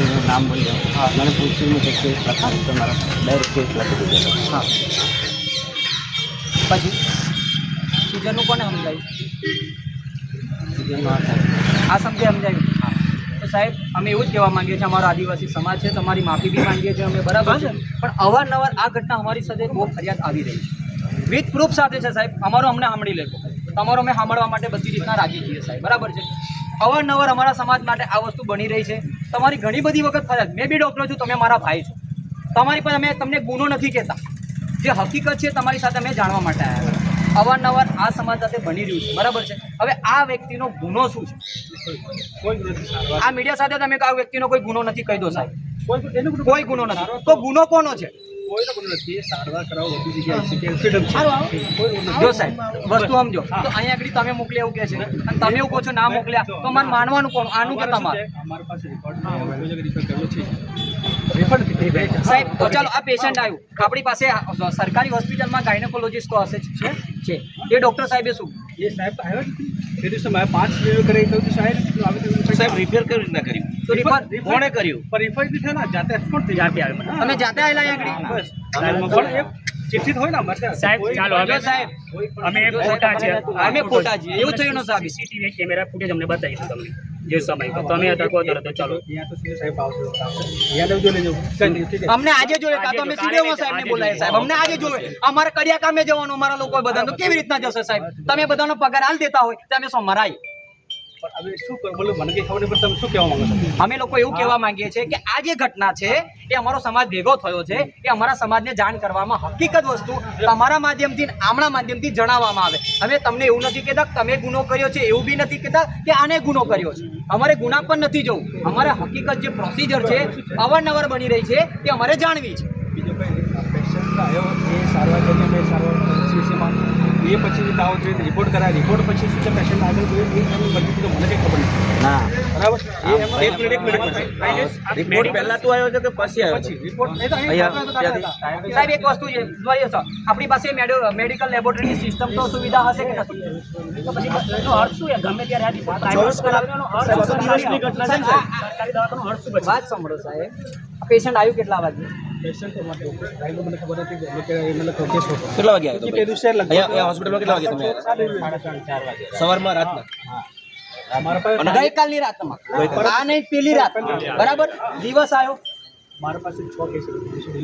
વ્યક્તિનું નામ બોલ્યો મને પૂછ્યું મેં કે કેસ લખાવી તો મારા ડાયરેક્ટ કેસ લખી દીધો હા. પછી? સુજનનું કોને સમજાયું? આ સમજે સમજાયું? તો સાહેબ અમે એવું જ કહેવા માંગીએ છીએ અમારો આદિવાસી સમાજ છે તમારી માફી બી માંગીએ છીએ અમે બરાબર છે? પણ અવારનવાર આ ઘટના અમારી સાથે બહુ ફરિયાદ આવી રહી છે. વિથ પ્રૂફ સાથે છે સાહેબ અમારો અમને સાંભળી લેજો. તમારો અમે સાંભળવા માટે બધી રીતના રાજી છીએ સાહેબ બરાબર છે? અવારનવાર અમારા સમાજ માટે આ વસ્તુ બની રહી છે. તમારી ઘણી બધી વખત ફરિયાદ. મેં બી ડૉક્ટર છું તમે મારા ભાઈ છો. તમારી પર અમે તમને ગુનો નથી કહેતા. જે હકીકત છે તમારી સાથે અમે જાણવા માટે આવ્યા. અવારનવાર આ સમાજ સાથે બની રહ્યું છે. બરાબર છે? હવે આ વ્યક્તિનો ગુનો શું છે? આ મીડિયા સાથે તમે આ વ્યક્તિનો કોઈ ગુનો નથી કહી દો સાહેબ. કોઈ ગુનો નથી. તો ગુનો કોનો છે? જો સાહેબ વસ્તુ સમજો તો અહીંયા આગળ તમે મોકલ્યા એવું કે છે? અને તમે એવું કહો છો ના મોકલ્યા તો મને માનવાનું કોણ? આનું કે તમારે? સાહેબ તો ચાલો આ પેશન્ટ આવ્યું. આપણી પાસે સરકારી હોસ્પિટલમાં ગાયનેકોલોજીસ્ટ તો હશે છે. એ ડૉક્ટર સાહેબે શું? સાહેબ રિપેર કરી રીતના કર્યું તો રિફર કોણે કર્યું? તમે જાતે આવેલા અહીંયા આગળ? ચિઠ્ઠી હોય ને માટે સાહેબ ચાલો હવે સાહેબ અમે ખોટા છે. અમે ખોટા છીએ. એવું થયું ન સાહેબ સીસીટીવી કેમેરા ફૂટેજ અમને બતાવીશું તમને. જે સમય તો તમે તરત ચાલો. અહીંયા ઠીક છે અમને આજે જોઈએ કાં તો અમે સીડીઓ સાહેબને બોલાય સાહેબ. અમને આજે જોઈએ અમારે કર્યા કામે જવાનું અમારા લોકો બધા તો કેવી રીતના જશે સાહેબ? તમે બધાનો પગાર હાલ દેતા હોય. તો અમે સોમવાર મરાય? પણ હવે શું બોલો મને કઈ ખબર નહીં પણ તમે શું કહેવા માંગો છો? અમે લોકો એવું કહેવા માંગીએ છીએ કે આ જે ઘટના છે એ અમારો સમાજ ભેગો થયો છે એ અમારા સમાજને જાણ કરવામાં હકીકત વસ્તુ તમારા માધ્યમથી આમણા માધ્યમથી જણાવવામાં આવે. અમે તમને એવું નથી કહેતા તમે ગુનો કર્યો છે એવું બી નથી કહેતા કે આને ગુનો કર્યો છે. અમારે ગુના પણ નથી જવું. અમારે હકીકત જે પ્રોસિજર છે અવારનવાર બની રહી છે તે અમારે જાણવી છે. બીજો કઈ પેશન્ટ આવ્યો એ સારવાર કરીને મેં સારવાર સીસીમાં એ પછી દાવો જોઈએ રિપોર્ટ કરાય. રિપોર્ટ પછી શું છે પેશન્ટ આગળ જોઈએ એ એમની મરજીથી તો મને કંઈ ખબર નથી. ના. બરાબર એક મિનિટ એક મિનિટ રિપોર્ટ પહેલા તું આવ્યો છે કે પછી આવ્યો પછી. રિપોર્ટ. સાહેબ એક વસ્તુ છે. જોઈએ સર આપણી પાસે મેડિકલ લેબોરેટરી સિસ્ટમ તો સુવિધા હશે કે નથી? તો પછી એનો અર્થ શું છે? ગમે ત્યારે આ report ચોવીસ કલાક અર્થ સાહેબ, દિવસની ઘટના છે ને સાહેબ. સરકારી દવાખાનો અર્થ શું પછી? વાત સાંભળો સાહેબ. પેશન્ટ આવ્યું કેટલા વાગે? પેશન્ટ માટે કાંઈ મને ખબર નથી કે કે એ મતલબ કેસ હતો કેટલા વાગે આવ્યો? પેલું અહીંયા હોસ્પિટલમાં કેટલા વાગે. તમે આવ્યા? સવારમાં રાતના ગઈકાલની રાતમાં આ નહીં પેલી રાત. બરાબર? દિવસ આવ્યો? મારા પાસે છ કેસ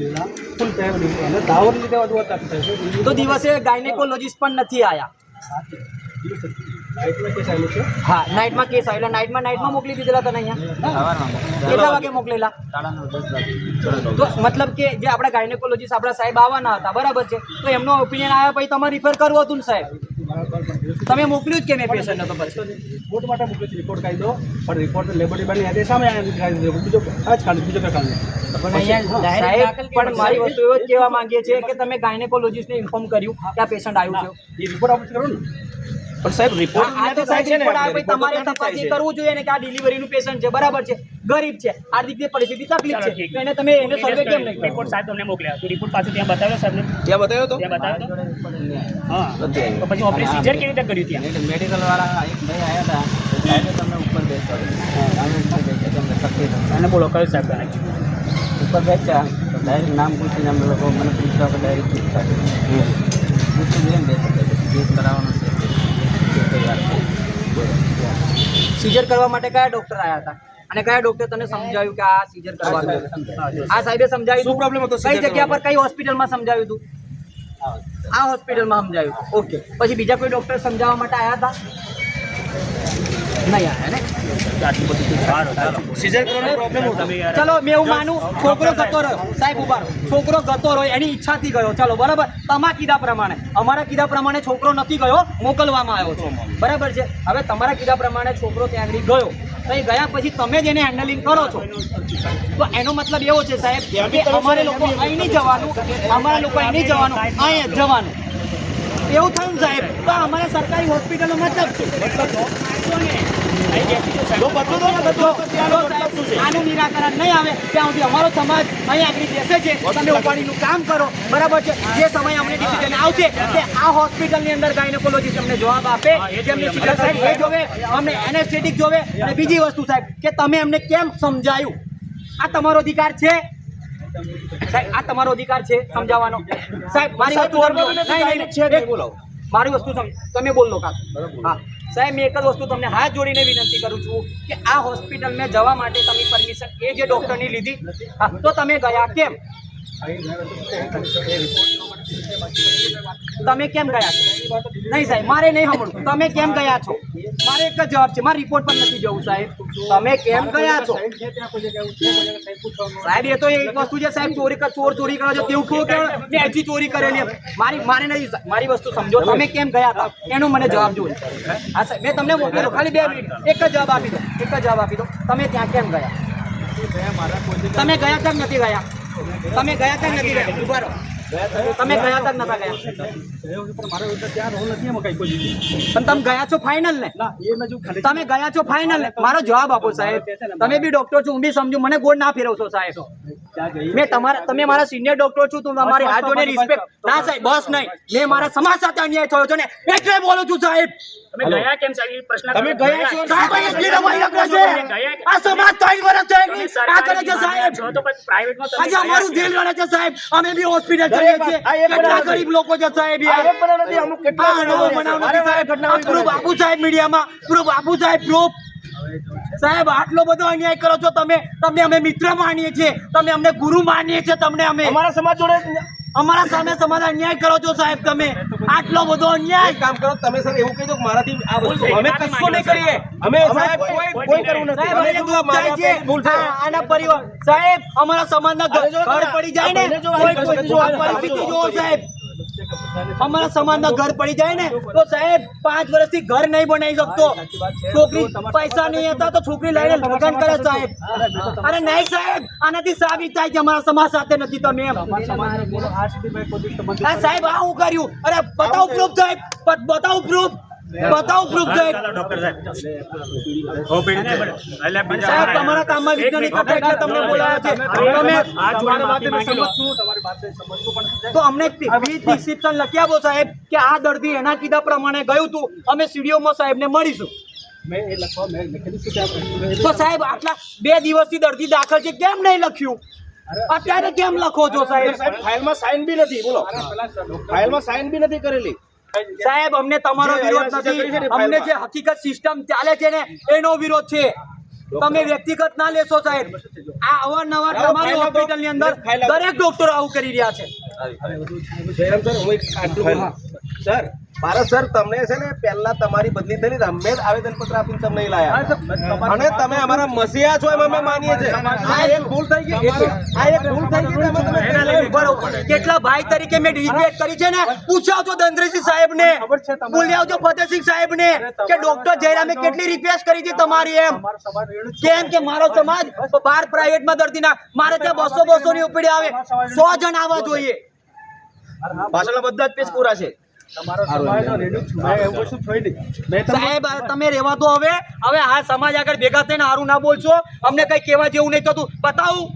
લીધા ફૂલ ટાઈમ અને દાવર લીધે વધુ હતા તો દિવસે ગાયનેકોલોજીસ્ટ પણ નથી આયા. નાઇટમાં કેસ આવેલો છે હા નાઇટમાં કેસ આવ્યો. એટલે નાઇટમાં નાઇટમાં મોકલી દીધેલા તને અહીંયા? કેટલા વાગે મોકલેલા? તો મતલબ કે જે આપણા ગાયનેકોલોજીસ્ટ આપણા સાહેબ આવવાના હતા બરાબર છે? તો એમનો ઓપિનિયન આવ્યા પછી તમારે રિફર કરવું હતું ને સાહેબ? તમે મોકલ્યું જ કે મેં પેશન્ટ તો પછી? રિપોર્ટ માટે મોકલ્યું છે રિપોર્ટ કાઢી દો. પણ રિપોર્ટ લેબોરેટરી યાદ સામે આવ્યા કાઢી દીધો બીજો આ જ કાઢી બીજો કાઢી સાહેબ પણ મારી વસ્તુ એવો જ કહેવા માંગીએ છીએ કે તમે ગાયનેકોલોજીસ્ટને ઇન્ફોર્મ કર્યું કે આ પેશન્ટ આવ્યું છે. એ રિપોર્ટ આપણે કરો ને? પણ સાહેબ રિપોર્ટ આ તો સાહેબ report આવે તમારે તપાસ કરવું જોઈએ ને કે આ ડિલિવરીનું પેશન્ટ છે બરાબર છે? ગરીબ છે. આર્થિક રીતે પરિસ્થિતિ તકલીફ છે. તો એને તમે એને સર્વે કેમ નહીં રિપોર્ટ સાહેબ તમને મોકલ્યા. તો રિપોર્ટ પાછો ત્યાં બતાવ્યો સાહેબને? ત્યાં બતાવ્યો તો? ત્યાં બતાવ્યો તો? હા. તો પછી ઓપરેશન કેવી રીતે કર્યું ત્યાં? મેડિકલ વાળા એક ભાઈ આવ્યા હતા. તમને ઉપર બેસતા દીધું. અમે ઉપર બેસ્યા તો અમને તકલીફ અને બોલો કયું સાહેબ ઉપર બેસ્યા તો ડાયરેક્ટ નામ પૂછીને અમે લોકો મને પૂછતા ડાયરેક્ટ પૂછતા પૂછીને એમ બેસે કે પછી કેસ કરાવવાનો સીઝર કરવા માટે કયા ડોક્ટર આવ્યા હતા? અને કયા ડોક્ટર તને સમજાવ્યું કે આ સીઝર કરવાનું? આ સાહેબે સમજાવ્યું શું પ્રોબ્લેમ હતો કઈ જગ્યા પર કઈ હોસ્પિટલમાં સમજાવ્યું હતું આ હોસ્પિટલમાં સમજાવ્યું ઓકે પછી બીજા કોઈ ડોક્ટર સમજાવવા માટે આવ્યા હતા? નહીં આવ્યા ને? આટલું ચાલો, મેં એવું માનું, છોકરો ગતો રહ્યો. સાહેબ, ઊભા છોકરો ગતો રહ્યો, એની ઈચ્છાથી ગયો. ચલો, બરાબર? તમારા કીધા પ્રમાણે. અમારા કીધા પ્રમાણે છોકરો નથી ગયો, મોકલવામાં આવ્યો છે. બરાબર છે? હવે તમારા કીધા પ્રમાણે છોકરો ત્યાં આગળ ગયો. ત્યાં ગયા પછી તમે જ એને હેન્ડલિંગ કરો છો. તો એનો મતલબ એવો છે, સાહેબ, કે અમારે લોકો અહીં નહીં જવાનું, અમારા લોકો અહીં નહીં જવાનું, અહીં જવાનું. એવું થયું સાહેબ? તો અમારે સરકારી હોસ્પિટલો મતલબ છે આનું નિરાકરણ નહીં આવે ત્યાં સુધી અમારો સમાજ અહીં આગળ બેસે છે. તમે ઉપાડીનું કામ કરો. બરાબર છે? જે સમય અમને ડિસિઝન આવશે કે આ હોસ્પિટલની અંદર ગાયનેકોલોજીસ્ટ અમને જવાબ આપે. જેમની સિવિલ સાહેબ એ જોવે અમને એનેસ્થેટિક જોવે. અને બીજી વસ્તુ સાહેબ કે તમે અમને કેમ સમજાયું? આ તમારો અધિકાર છે? સાહેબ આ તમારો અધિકાર છે સમજાવવાનો. સાહેબ મારી વાત બોલો મારી વસ્તુ તમે બોલ લો કાકા. હા. સાહેબ મેં એક જ વસ્તુ તમને હાથ જોડીને વિનંતી કરું છું કે આ હોસ્પિટલમાં જવા માટે તમે પરમિશન એ જે ડૉક્ટરની લીધી તો તમે ગયા. કેમ? તમે કેમ ગયા છો? નહીં સાહેબ, મારે નહીં સાંભળવું. તમે કેમ ગયા છો? મારે એક જ જવાબ છે, મારે રિપોર્ટ પણ નથી જવું સાહેબ. તમે કેમ ગયા છો? સાહેબ, એ તો એક વસ્તુ છે સાહેબ, ચોરી ચોર ચોરી કરો છો, તેવું કહો કે મેં હજી ચોરી કરેલી મારી મારે નહીં મારી વસ્તુ સમજો. તમે કેમ ગયા હતા? એનો મને જવાબ જોઈએ હા સાહેબ, મેં તમને મોકલેલો ખાલી બે મિનિટ. એક જ જવાબ આપી દો. એક જ જવાબ આપી દો. તમે ત્યાં કેમ ગયા? તમે ગયા કેમ નથી ગયા? તમે ગયા તક નથી ગયા ઊભા તમે ગયા તક નતા ગયા? તમે ગયા છો ફાઇનલ ને? તમે ગયા છો ફાઇનલ ને? મારો જવાબ આપો સાહેબ. તમે બી ડોક્ટર છો, હું બી સમજુ. મને ગોળ ના ફેરવશો સાહેબ. મેં તમારા તમે મારા સિનિયર ડોક્ટર છો, તું તમારી હાથ ના સાહેબ, બસ નહીં. મેં મારા સમાજ સાથે અન્યાય થયો છે ને, એટલે બોલું છું સાહેબ. તમે ગયા કેમ સાહેબ? પ્રશ્ન તમે ગયા છો સાહેબ એટલી છે? આ સમાજ ત્રણ વર્ષ છે તમે આ કરે છે સાહેબ. જો તો પછી પ્રાઇવેટમાં તમે આજે અમારું દિલ જેલ રડે છે સાહેબ. અમે બી હોસ્પિટલ જઈએ છીએ. કેટલા ગરીબ લોકો છે સાહેબ યાર. હા, નવો બનાવ નથી સાહેબ. આ proof બાપુ સાહેબ મીડિયામાં. પ્રૂફ બાપુ સાહેબ પ્રૂફ. સાહેબ આટલો બધો અન્યાય કરો છો તમે તમને અમે મિત્ર માનીએ છીએ. તમે અમને ગુરુ માનીએ છીએ તમને અમે. અમારા સમાજ જોડે અમારા સામે તમારા અન્યાય કરો છો સાહેબ તમે. આટલો બધો અન્યાય. કામ કરો તમે સર એવું કહી દો મારાથી આ વસ્તુ અમે કશું નહીં કરીએ. અમે સાહેબ કોઈ કોઈ કરવું નથી. સાહેબ અમે તો મારા છે. ભૂલ છે આના પરિવાર. સાહેબ અમારા સમાજના ઘર ઘર પડી જાય ને. કોઈ કોઈ પરિસ્થિતિ જો સાહેબ. અમારા સમાજના ઘર પડી જાય ને તો સાહેબ પાંચ વર્ષથી ઘર નહીં બનાવી શકતો. છોકરી પૈસા નહીં હતા તો છોકરી લઈને લગ્ન કરે સાહેબ. અરે નહીં સાહેબ આનાથી સાબિત થાય છે અમારા સમાજ સાથે નથી તમે સાહેબ આ હું કર્યું. અરે બતાવો પ્રૂફ સાહેબ. બતાવો પ્રૂફ બતાવો પ્રૂફ સાહેબ સાહેબ. તમારા કામમાં વિજ્ઞાન નહીં એટલે તમને બોલાયા છે. તમે તો અમને ડિસ્ક્રિપ્શન લખી આપો સાહેબ કે આ દર્દી એના કીધા પ્રમાણે ગયું હતું અમે સીડીઓમાં સાહેબને મળીશું. તો સાહેબ આટલા બે દિવસથી દર્દી દાખલ છે કેમ નહીં લખ્યું? અત્યારે કેમ લખો છો સાહેબ? સાહેબ ફાઇલમાં સાઇન બી નથી બોલો. ફાઇલમાં સાઇન બી નથી કરેલી. સાહેબ અમને તમારો જે વિરોધ નથી. અમને જે હકીકત સિસ્ટમ ચાલે છે ને એનો વિરોધ છે. તમે વ્યક્તિગત ના લેશો સાહેબ. આ અવારનવાર તમારી હોસ્પિટલની અંદર દરેક ડોક્ટરો આવું કરી રહ્યા છે. સર એક સર મારા સર તમને છે ને પહેલા તમારી બદલી થયેલી અમે જ આવેદનપત્ર આપીને તમને લાયા. અને તમે અમારા મસીહા છો એમ અમે માનીએ છીએ. આ એક ભૂલ થઈ ગઈ. આ એક ભૂલ થઈ ગઈ એમાં તમે. કેટલા ભાઈ તરીકે મેં રિક્વેસ્ટ કરી છે ને? પૂછાવજો દંદ્રેસિંહ સાહેબ ને ખબર છે તમને? બોલી આવજો ફતેહસિંહ સાહેબ ને કે ડોક્ટર જયરામે કેટલી રિક્વેસ્ટ કરી હતી તમારી એમ. કેમ કે મારો સમાજ બાર પ્રાઇવેટમાં દર્દીના મારે ત્યાં બસો બસો ની ઉપડી આવે. સો જણ આવવા જોઈએ. પાછળના બધા જ પેજ પૂરા છે. સાહેબ તમે રહેવા દો હવે. હવે આ સમાજ આગળ ભેગા થઈને સારું ના બોલશો? અમને કઈ કેવા જેવું નહીં થતું. બતાવું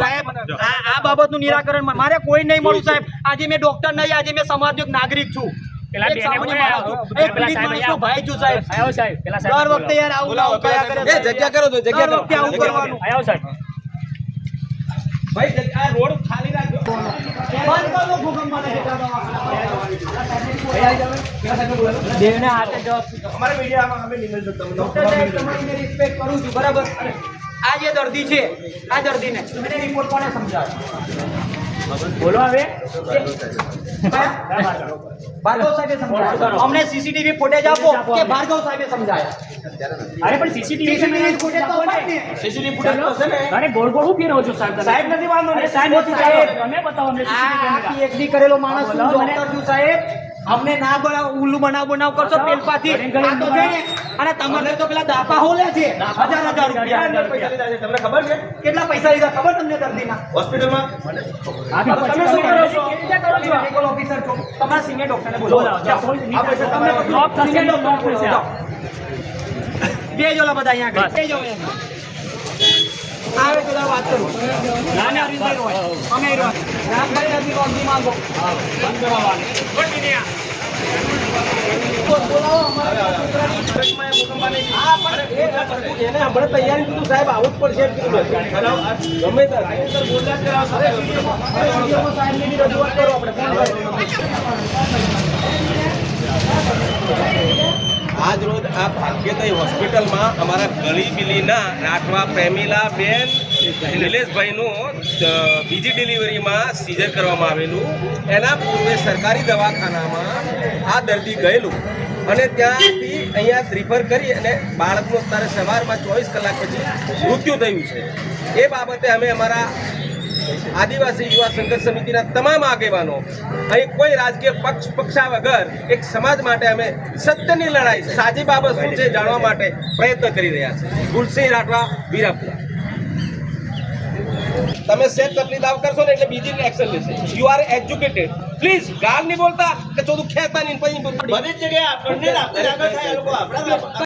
સાહેબ આ બાબતનું નિરાકરણ મારે કોઈ નહીં મળું સાહેબ. આજે મેં ડોક્ટર નહીં આજે મેં સમાજનો નાગરિક છું. જગ્યા કરો તો જગ્યા કરો વખતે આવું કરવાનું આવો સાહેબ ભાઈ આ રોડ ખાલી રાખજો. બંધ કરો ભૂકંપ માટે દેવને હાથે જવાબ અમારે મીડિયામાં અમે નિવેદન તમને ડોક્ટર સાહેબ તમારી મેં રિસ્પેક્ટ કરું છું બરાબર? આ જે દર્દી છે આ દર્દીને. મને રિપોર્ટ કોને સમજાવ? બોલો હવે. ભાર્ગવ સાહેબે સમજાવ્યા અમને સીસીટીવી ફૂટેજ આપો કે ભાર્ગવ સાહેબે સમજાયા. અરે પણ સીસીટીવી સીસીટીવી ફૂટેજ તો હોય ને. સીસીટીવી ફૂટેજ તો છે ને. અરે ગોળ ગોળ હું ફેરવો છો સાહેબ સાહેબ નથી વાંધો ને. સાહેબ નથી સાહેબ તમે બતાવો અમને સીસીટીવી આ કેમેરા. કરેલો માણસ મને. ડોક્ટર છું સાહેબ? અમને ના બનાવ ઉલ્લુ બનાવ બનાવ કરશો પેલપાથી. આ તો છે ને અને તમારે તો પેલા દાપા હોલે છે. હજાર હજાર રૂપિયા. પૈસા લીધા તમને ખબર છે? કેટલા પૈસા લીધા? ખબર તમને દર્દીના? હોસ્પિટલમાં? તમે શું કરો છો? મેડિકલ ઓફિસર છો? તમારા સિનિયર ડોક્ટરને બોલો. બોલાવો, જાઓ. આ પૈસા તમને. બે જોલા બધા અહીંયા આગળ. બે અહીંયા. આવે તો વાત કરું. ના ના અરવિંદભાઈ અમે રામભાઈ નથી રોગી માંગો. તો બોલાવો અમારા છોકરાની ફરજમાં એ ભૂકંપ આને હા, પણ એ- એને હમણાં તૈયારી કીધું સાહેબ આવું જ પડશે. ગમે ત્યારે રજૂઆત કરો આપણે. આજ રોજ આ ભાગ્યદય હોસ્પિટલમાં અમારા ગળી બિલીના રાઠવા પ્રેમીલા બેન નિલેશભાઈનું બીજી ડિલિવરીમાં સીઝર કરવામાં આવેલું. એના પૂર્વે સરકારી દવાખાનામાં આ દર્દી ગયેલું અને ત્યાંથી અહીંયા રિફર કરી અને બાળકનું અત્યારે સવારમાં ચોવીસ કલાક પછી મૃત્યુ થયું છે. એ બાબતે અમે અમારા આદિવાસી યુવા સંઘર્ષ સમિતિના તમામ આગેવાનો અહીં કોઈ રાજકીય પક્ષ પક્ષા વગર એક સમાજ માટે અમે સત્યની લડાઈ સાચી બાબત શું છે જાણવા માટે પ્રયત્ન કરી રહ્યા છે. ગુલસિંહ રાઠવા, વીરાપુરા. તમે સેફ તકલીફ દાવ કરશો ને એટલે બીજી એક્શન લેશે. યુ આર એજ્યુકેટેડ પ્લીઝ ગાળ નહીં બોલતા કે ચોથું ખેતા નહીં બધી જગ્યાએ આપણને આગળ થાય આપણા